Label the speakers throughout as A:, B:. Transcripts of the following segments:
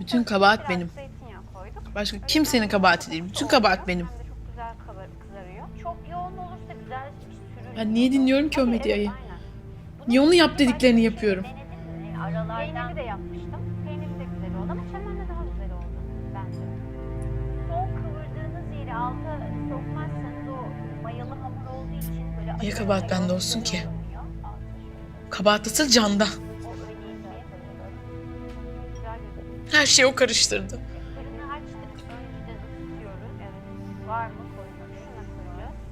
A: Bütün kabahat benim. Başka kimsenin kabahati değil. Bütün kabahat benim. Ben niye dinliyorum ki o medyayı? Niye onu yap dediklerini yapıyorum?
B: Peyniri de yapmıştım. Peyniri de güzel oldu ama çemenle daha güzel oldu bence. Son kıvırdığınız yeri alta sokmazsanız o mayalı hamur olduğu için böyle...
A: Niye kabahat bende olsun ki? Kabahat asıl canda. Her şeyi o karıştırdı.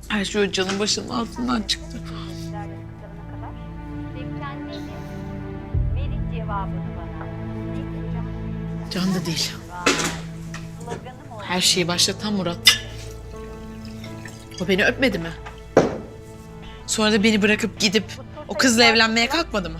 A: Her şey o canın başının altından çıktı. Can da değil. Her şeyi başlatan Murat. O beni öpmedi mi? Sonra da beni bırakıp gidip o kızla evlenmeye kalkmadı mı?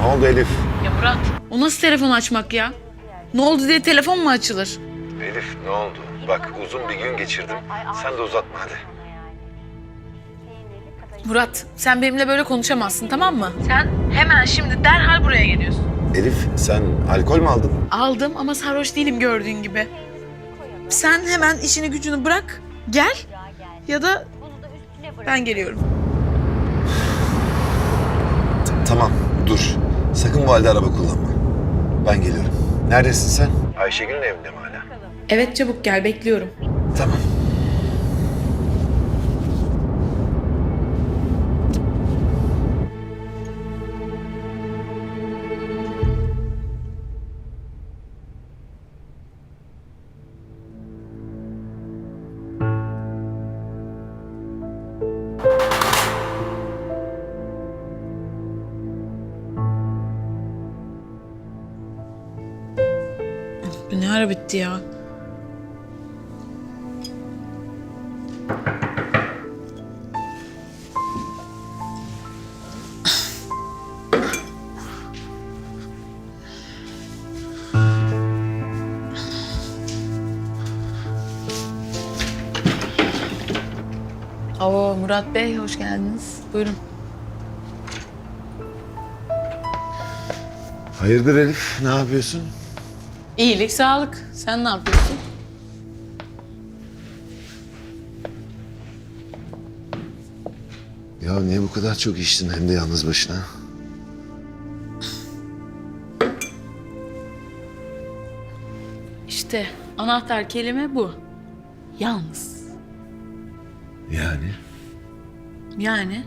C: Ne oldu Elif?
A: Ya Murat. O nasıl telefon açmak ya? Ne oldu diye telefon mu açılır?
C: Elif ne oldu? Bak uzun bir gün geçirdim. Sen de uzatma hadi.
A: Murat sen benimle böyle konuşamazsın tamam mı? Sen hemen şimdi derhal buraya geliyorsun.
C: Elif sen alkol mü aldın?
A: Aldım ama sarhoş değilim gördüğün gibi. Sen hemen işini gücünü bırak gel ya da
B: Bunu da üstüne bırak.
A: ben geliyorum.
C: T- tamam dur. Sakın bu halde araba kullanma. Ben geliyorum. Neredesin sen? Ayşegül'ün evinde mi hala?
A: Evet çabuk gel bekliyorum.
C: Tamam.
A: Bu ne ara bitti ya? Oo Murat Bey hoş geldiniz. Buyurun.
C: Hayırdır Elif? Ne yapıyorsun?
A: İyilik, sağlık. Sen ne yapıyorsun?
C: Ya niye bu kadar çok içtin hem de yalnız başına?
A: İşte anahtar kelime bu. Yalnız.
C: Yani?
A: Yani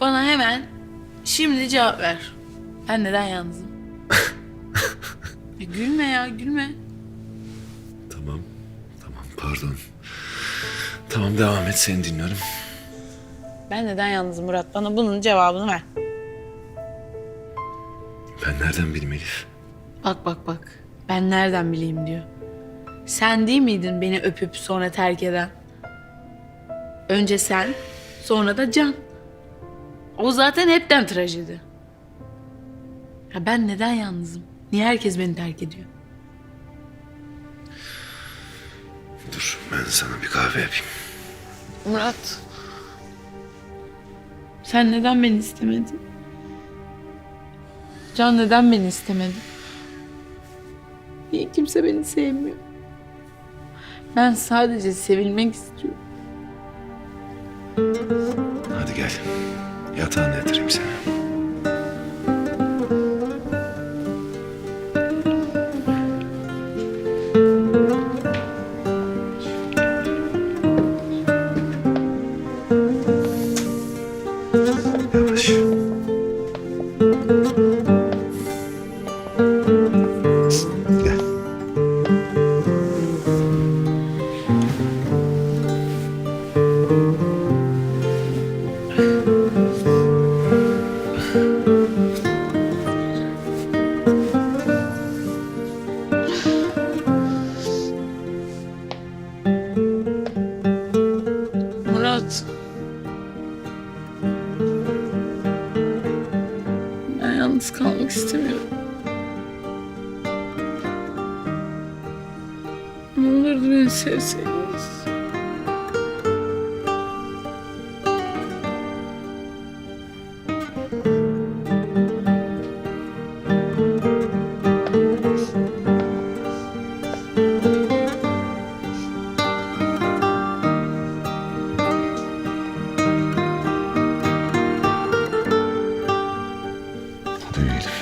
A: bana hemen şimdi cevap ver. Ben neden yalnızım? Ya gülme ya gülme.
C: Tamam. Tamam pardon. Tamam devam et seni dinliyorum.
A: Ben neden yalnızım Murat? Bana bunun cevabını ver.
C: Ben nereden bileyim Elif?
A: Bak bak bak. Ben nereden bileyim diyor. Sen değil miydin beni öpüp sonra terk eden? Önce sen, sonra da Can. O zaten hepten trajedi. Ya ben neden yalnızım? Niye herkes beni terk ediyor?
C: Dur ben sana bir kahve yapayım.
A: Murat. Sen neden beni istemedin? Can neden beni istemedi? Niye kimse beni sevmiyor? Ben sadece sevilmek istiyorum.
C: Hadi gel. Yatağına yatırayım seni. hayat.
A: Ben yalnız kalmak istemiyorum. Ne olurdu beni sevseydin.
C: Hadi